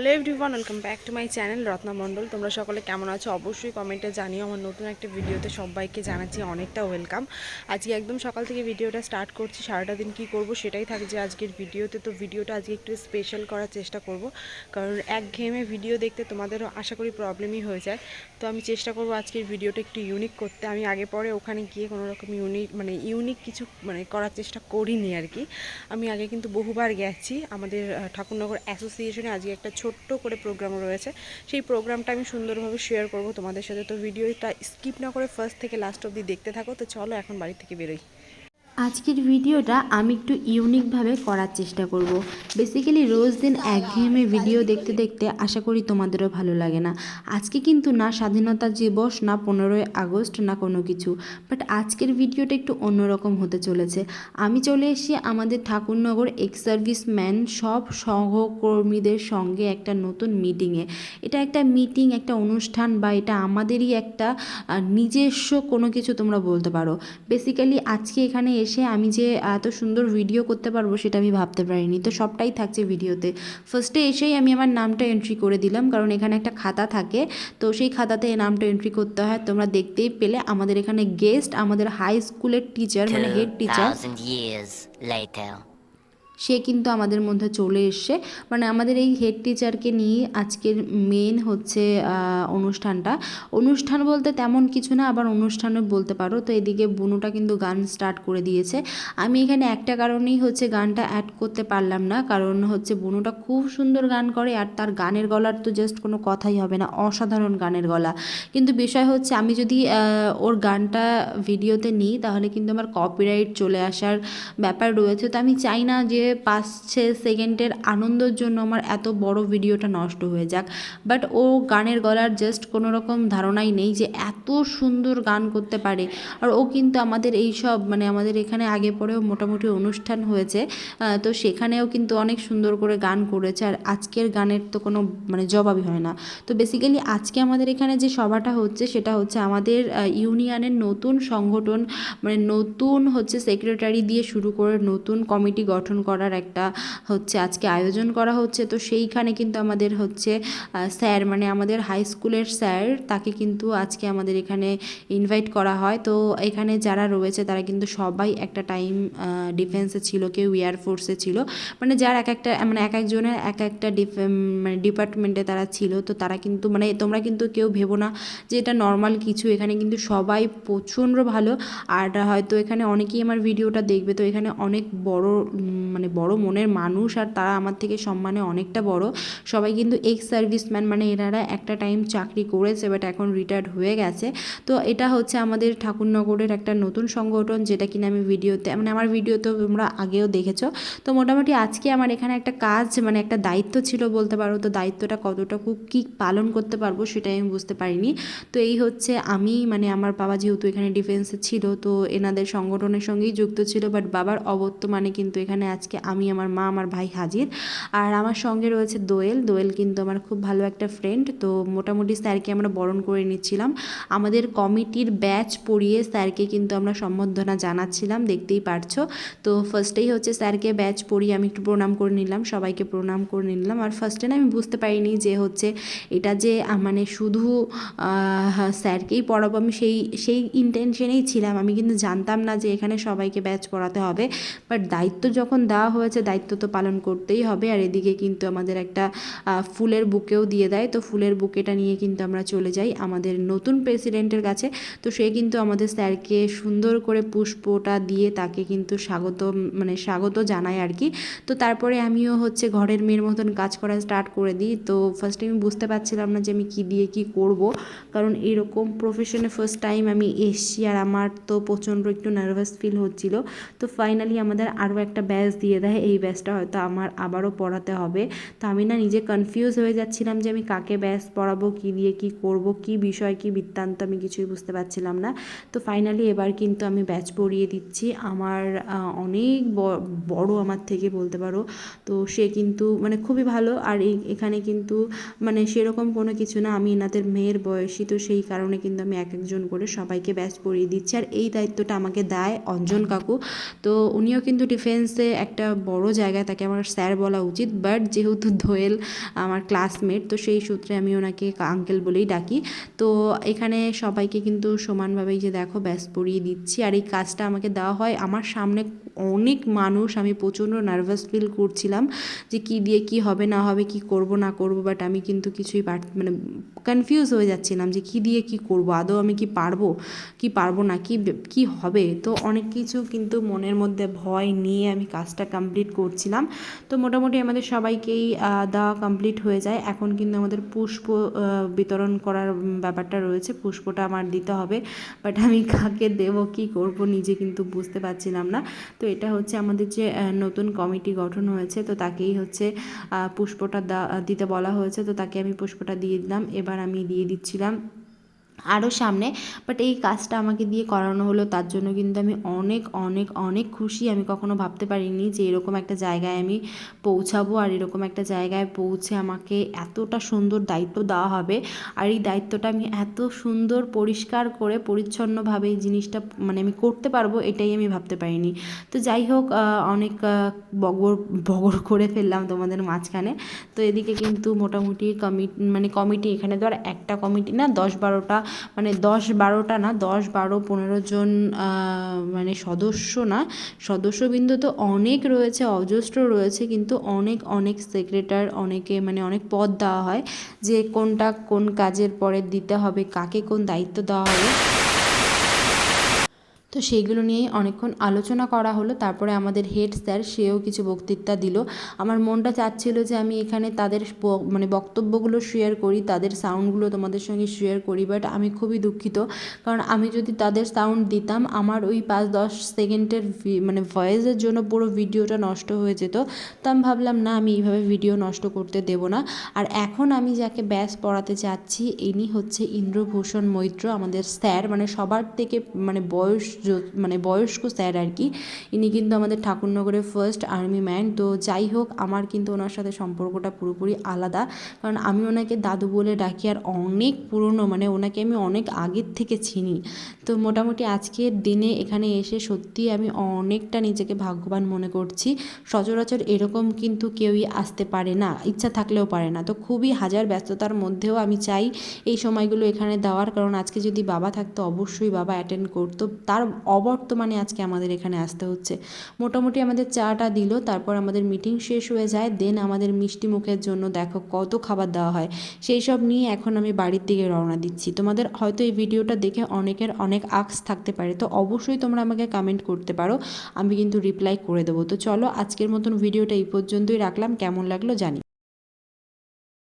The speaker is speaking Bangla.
Hello everyone welcome back to my channel Ratna Mondal তোমরা সকলে কেমন আছো? অবশ্যই কমেন্টে জানিও। আমার নতুন একটা ভিডিওতে সবাইকে জানাচ্ছি অনেকটা ওয়েলকাম আজকে একদম সকাল থেকে ভিডিওটা স্টার্ট করছি। সারাটা দিন কী করব সেটাই থাকছে আজকের ভিডিওতে। তো ভিডিওটা আজকে একটু স্পেশাল করার চেষ্টা করব। কারণ এক ঘেমে ভিডিও দেখতে তোমাদেরও আশা করি প্রবলেমই হয়ে যায়। তো আমি চেষ্টা করব আজকের ভিডিওটা একটু ইউনিক করতে। আমি আগে পরে ওখানে গিয়ে কোনো রকম ইউনিক মানে ইউনিক কিছু মানে করার চেষ্টা করিনি আর কি। আমি আগে কিন্তু বহুবার গেছি। আমাদের ঠাকুরনগর অ্যাসোসিয়েশনে আজকে একটা ছোট্ট করে প্রোগ্রাম রয়েছে। সেই প্রোগ্রামটা আমি সুন্দরভাবে শেয়ার করব তোমাদের সাথে। তো ভিডিওটা স্কিপ না করে ফার্স্ট থেকে লাস্ট অবধি দেখতে থাকো। তো চলো এখন বাড়ি থেকে বেরোই। আজকের ভিডিওটা আমি একটু ইউনিকভাবে করার চেষ্টা করব। বেসিক্যালি রোজ দিন একঘেয়েমে ভিডিও দেখতে দেখতে আশা করি তোমাদেরও ভালো লাগে না। আজকে কিন্তু না স্বাধীনতা দিবস, না পনেরোই আগস্ট, না কোনো কিছু। বাট আজকের ভিডিওটা একটু অন্যরকম হতে চলেছে। আমি চলে এসে আমাদের ঠাকুরনগর এক্স সার্ভিসম্যান সব সহকর্মীদের সঙ্গে একটা নতুন মিটিংয়ে এটা একটা মিটিং একটা অনুষ্ঠান বা এটা আমাদেরই একটা নিজস্ব কোনো কিছু তোমরা বলতে পারো। বেসিক্যালি আজকে এখানে এসে আমি যে এত সুন্দর ভিডিও করতে পারব সেটা আমি ভাবতে পারিনি। তো সবটাই থাকছে ভিডিওতে ফার্স্টে এসেই আমি আমার নামটা এন্ট্রি করে দিলাম কারণ এখানে একটা খাতা থাকে। তো সেই খাতাতে নামটা এন্ট্রি করতে হয়। তোমরা দেখতেই পেলে আমাদের এখানে গেস্ট আমাদের হাই স্কুলের টিচার মানে হেড টিচার 2,000 years later. সে কিন্তু আমাদের মধ্যে চলে এসছে। মানে আমাদের এই হেড টিচারকে নিয়ে আজকের মেন হচ্ছে অনুষ্ঠানটা। অনুষ্ঠান বলতে তেমন কিছু না, আবার অনুষ্ঠানও বলতে পারো। তো এদিকে বুনুটা কিন্তু গান স্টার্ট করে দিয়েছে। আমি এখানে একটা কারণেই হচ্ছে গানটা অ্যাড করতে পারলাম না। কারণ হচ্ছে বুনুটা খুব সুন্দর গান করে, আর তার গানের গলার তো জাস্ট কোনো কথাই হবে না, অসাধারণ গানের গলা। কিন্তু বিষয় হচ্ছে আমি যদি ওর গানটা ভিডিওতে নিই, তাহলে কিন্তু আমার কপিরাইট চলে আসার ব্যাপার রয়েছে। তো আমি চাই না যে পাঁচ ছ সেকেন্ডের আনন্দের জন্য আমার এত বড় ভিডিওটা নষ্ট হয়ে যাক। বাট ও গানের গলার জাস্ট কোনো রকম ধারণাই নেই যে এত সুন্দর গান করতে পারে। আর ও কিন্তু আমাদের এই সব মানে আমাদের এখানে আগে পরেও মোটামুটি অনুষ্ঠান হয়েছে তো সেখানেও কিন্তু অনেক সুন্দর করে গান করেছে। আর আজকের গানের তো কোনো মানে জবাবই হয় না। তো বেসিক্যালি আজকে আমাদের এখানে যে সভাটা হচ্ছে, সেটা হচ্ছে আমাদের ইউনিয়নের নতুন সংগঠন মানে নতুন হচ্ছে সেক্রেটারি দিয়ে শুরু করে নতুন কমিটি গঠন করার একটা হচ্ছে আজকে আয়োজন করা হচ্ছে। তো সেইখানে কিন্তু আমাদের হচ্ছে স্যার মানে আমাদের হাই স্কুলের স্যার, তাকে কিন্তু আজকে আমাদের এখানে ইনভাইট করা হয়। তো এখানে যারা রয়েছে, তারা কিন্তু সবাই একটা টাইম ডিফেন্সে ছিল, কেউ এয়ারফোর্সে ছিল। মানে যার এক একটা মানে এক একজনের এক একটা মানে ডিপার্টমেন্টে তারা ছিল। তো তারা কিন্তু মানে তোমরা কিন্তু কেউ ভেবো না যে এটা নর্মাল কিছু। এখানে কিন্তু সবাই প্রচণ্ড ভালো। আর হয়তো এখানে অনেকেই আমার ভিডিওটা দেখবে। তো এখানে অনেক বড় মানে বড় মনের মানুষ আর তারা আমার থেকে সম্মানে অনেকটা বড়। সবাই কিন্তু এক্স সার্ভিসম্যান মানে এনারা একটা টাইম চাকরি করেছে বাট এখন রিটায়ার্ড হয়ে গেছে। তো এটা হচ্ছে আমাদের ঠাকুরনগরের একটা নতুন সংগঠন যেটা কিনা আমি ভিডিওতে মানে আমার ভিডিওতে তোমরা আগেও দেখেছ। তো মোটামুটি আজকে আমার এখানে একটা কাজ মানে একটা দায়িত্ব ছিল বলতে পারো, তো দায়িত্বটা কতটুকু কী পালন করতে পারব সেটাই আমি বুঝতে পারিনি। তো এই হচ্ছে আমি মানে আমার বাবা যেহেতু এখানে ডিফেন্সে ছিল, তো এনাদের সংগঠনের সঙ্গেই যুক্ত ছিল বাট বাবার অবর্তমানে কিন্তু এখানে আজকে আমি, আমার মা, আমার ভাই হাজির। আর আমার সঙ্গে রয়েছে দোয়েল। দোয়েল কিন্তু আমার খুব ভালো একটা ফ্রেন্ড তো মোটামুটি স্যারকে আমরা বরণ করে নিচ্ছিলাম। আমাদের কমিটির ব্যাচ পড়িয়ে স্যারকে কিন্তু আমরা সম্বর্ধনা জানাচ্ছিলাম, দেখতেই পারছ। তো ফার্স্টেই হচ্ছে স্যারকে ব্যাচ পড়িয়ে আমি একটু প্রণাম করে নিলাম, সবাইকে প্রণাম করে নিলাম। আর ফার্স্টে না আমি বুঝতে পারিনি যে হচ্ছে এটা যে মানে শুধু স্যারকেই পড়াবো, আমি সেই সেই ইন্টেনশনেই ছিলাম। আমি কিন্তু জানতাম না যে এখানে সবাইকে ব্যাচ পড়াতে হবে। বাট দায়িত্ব যখন দেওয়া হয়েছে, দায়িত্ব তো পালন করতেই হবে। আর এদিকে কিন্তু আমাদের একটা ফুলের বুকেও দিয়ে দেয়। তো ফুলের বুকেটা নিয়ে কিন্তু আমরা চলে যাই আমাদের নতুন প্রেসিডেন্টের কাছে। তো সে কিন্তু আমাদের স্যারকে সুন্দর করে পুষ্পটা দিয়ে তাকে কিন্তু স্বাগত মানে স্বাগত জানায় আর কি। তো তারপরে আমিও হচ্ছে ঘরের মেয়ের মতন কাজ করা স্টার্ট করে দিই। তো ফার্স্টে আমি বুঝতে পারছিলাম না যে আমি কী দিয়ে কী করব। কারণ এরকম প্রফেশনে ফার্স্ট টাইম আমি এসছি আর আমার তো প্রচণ্ড একটু নার্ভাস ফিল হচ্ছিল। তো ফাইনালি আমাদের আরও একটা ব্যাচ দিয়ে দেয় এই ব্যাচটা হয়তো আমার আবারও পড়াতে হবে। তো আমি না নিজে কনফিউজ হয়ে যাচ্ছিলাম যে আমি কাকে ব্যাচ পড়াবো, কী দিয়ে কী করব, কী বিষয়, কী বৃত্তান্ত আমি কিছুই বুঝতে পারছিলাম না। তো ফাইনালি এবার কিন্তু আমি ব্যাচ পড়িয়ে দিচ্ছি। আমার অনেক বড় আমার থেকে বলতে পারো। তো সে কিন্তু মানে খুবই ভালো। আর এখানে কিন্তু মানে সেরকম কোনো কিছু না, আমি এনাদের মেয়ের বয়সী, তো সেই কারণে কিন্তু আমি এক একজন করে সবাইকে ব্যাচ পড়িয়ে দিচ্ছি। আর এই দায়িত্বটা আমাকে দেয় অঞ্জন কাকু। তো উনিও কিন্তু ডিফেন্সে একটা একটা বড় জায়গায় তাকে আমার স্যার বলা উচিত, বাট যেহেতু দোয়েল আমার ক্লাসমেট, তো সেই সূত্রে আমি ওনাকে আঙ্কেল বলেই ডাকি। তো এখানে সবাইকে কিন্তু সমানভাবেই যে দেখো, ব্যাস পরিয়ে দিচ্ছি। আর এই কাজটা আমাকে দেওয়া হয় আমার সামনে অনেক মানুষ, আমি প্রচণ্ড নার্ভাস ফিল করছিলাম যে কি দিয়ে কি হবে, না হবে, কি করব, না করব বাট আমি কিন্তু কিছুই পার মানে কনফিউজ হয়ে যাচ্ছিলাম যে কি দিয়ে কি করব, আদৌ আমি কি পারব কি পারব না, কি কি হবে? তো অনেক কিছু কিন্তু মনের মধ্যে ভয় নিয়ে আমি কাজটা কমপ্লিট করছিলাম। তো মোটামুটি আমাদের সবাইকেই দেওয়া কমপ্লিট হয়ে যায়। এখন কিন্তু আমাদের পুষ্প বিতরণ করার ব্যাপারটা রয়েছে। পুষ্পটা আমার দিতে হবে বাট আমি কাকে দেব, কি করব, নিজে কিন্তু বুঝতে পারছিলাম না। তো এটা হচ্ছে আমাদের যে নতুন কমিটি গঠন হয়েছে, তো তাকেই হচ্ছে পুষ্পটা দিতে বলা হয়েছে, তো তাকে আমি পুষ্পটা দিয়ে দিলাম। এবার আমি দিয়ে দিচ্ছিলাম আরও সামনে বাট এই কাজটা আমাকে দিয়ে করানো হলো, তার জন্য কিন্তু আমি অনেক অনেক অনেক খুশি। আমি কখনো ভাবতে পারিনি যে এরকম একটা জায়গায় আমি পৌঁছাবো, আর এরকম একটা জায়গায় পৌঁছে আমাকে এতটা সুন্দর দায়িত্ব দেওয়া হবে। আর এই দায়িত্বটা আমি এত সুন্দর পরিষ্কার করে, পরিচ্ছন্নভাবে এই জিনিসটা মানে আমি করতে পারব, এটাই আমি ভাবতে পারিনি। তো যাই হোক অনেক বগর বগর করে ফেললাম তোমাদের মাঝখানে। তো এদিকে কিন্তু মোটামুটি কমিটি মানে কমিটি এখানে ধর একটা কমিটি না, দশ বারোটা মানে দশ বারোটা না, দশ বারো পনেরো জন মানে সদস্য না, সদস্যবৃন্দ তো অনেক রয়েছে, অজস্র রয়েছে, কিন্তু অনেক অনেক সেক্রেটার অনেকে মানে অনেক পদ দেওয়া হয় যে কোনটা কোন কাজের পরে দিতে হবে, কাকে কোন দায়িত্ব দেওয়া হবে। তো সেইগুলো নিয়েই অনেকক্ষণ আলোচনা করা হলো। তারপরে আমাদের হেড স্যার, সেও কিছু বক্তৃতা দিল। আমার মনটা চাচ্ছিল যে আমি এখানে তাদের মানে বক্তব্যগুলো শেয়ার করি, তাদের সাউন্ডগুলো তোমাদের সঙ্গে শেয়ার করি বাট আমি খুবই দুঃখিত। কারণ আমি যদি তাদের সাউন্ড দিতাম, আমার ওই পাঁচ, দশ সেকেন্ডের মানে ভয়েসের জন্য পুরো ভিডিওটা নষ্ট হয়ে যেত। তো আমি ভাবলাম, না, আমি এইভাবে ভিডিও নষ্ট করতে দেব না। আর এখন আমি যাকে ব্যাস পড়াতে চাচ্ছি, ইনি হচ্ছে ইন্দ্রভূষণ মৈত্র, আমাদের স্যার। মানে সবার থেকে মানে বয়স মানে বয়স্ক স্যার আর কি, ইনি কিন্তু আমাদের ঠাকুরনগরের ফার্স্ট আর্মি ম্যান তো যাই হোক, আমার কিন্তু ওনার সাথে সম্পর্কটা পুরোপুরি আলাদা। কারণ আমি ওনাকে দাদু বলে ডাকি আর অনেক পুরনো মানে ওনাকে আমি অনেক আগের থেকে চিনি। তো মোটামুটি আজকের দিনে এখানে এসে সত্যি আমি অনেকটা নিজেকে ভাগ্যবান মনে করছি। সচরাচর এরকম কিন্তু কেউই আসতে পারে না, ইচ্ছা থাকলেও পারে না। তো খুবই হাজার ব্যস্ততার মধ্যেও আমি চাই এই সময়গুলো এখানে দেওয়ার, কারণ আজকে যদি বাবা থাকতো অবশ্যই বাবা অ্যাটেন্ড করতো। তার অবর্তমানে আজকে আমাদের এখানে আসতে হচ্ছে। মোটামুটি আমাদের চাটা দিল, তারপর আমাদের মিটিং শেষ হয়ে যায় দেন আমাদের মিষ্টি মুখের জন্য দেখো কত খাবার দেওয়া হয়। সেই সব নিয়ে এখন আমি বাড়ির দিকে রওনা দিচ্ছি। তোমাদের হয়তো এই ভিডিওটা দেখে অনেকের অনেক আক্স থাকতে পারে, তো অবশ্যই তোমরা আমাকে কমেন্ট করতে পারো, আমি কিন্তু রিপ্লাই করে দেবো। তো চলো আজকের মতন ভিডিওটা এই পর্যন্তই রাখলাম, কেমন লাগল জানি।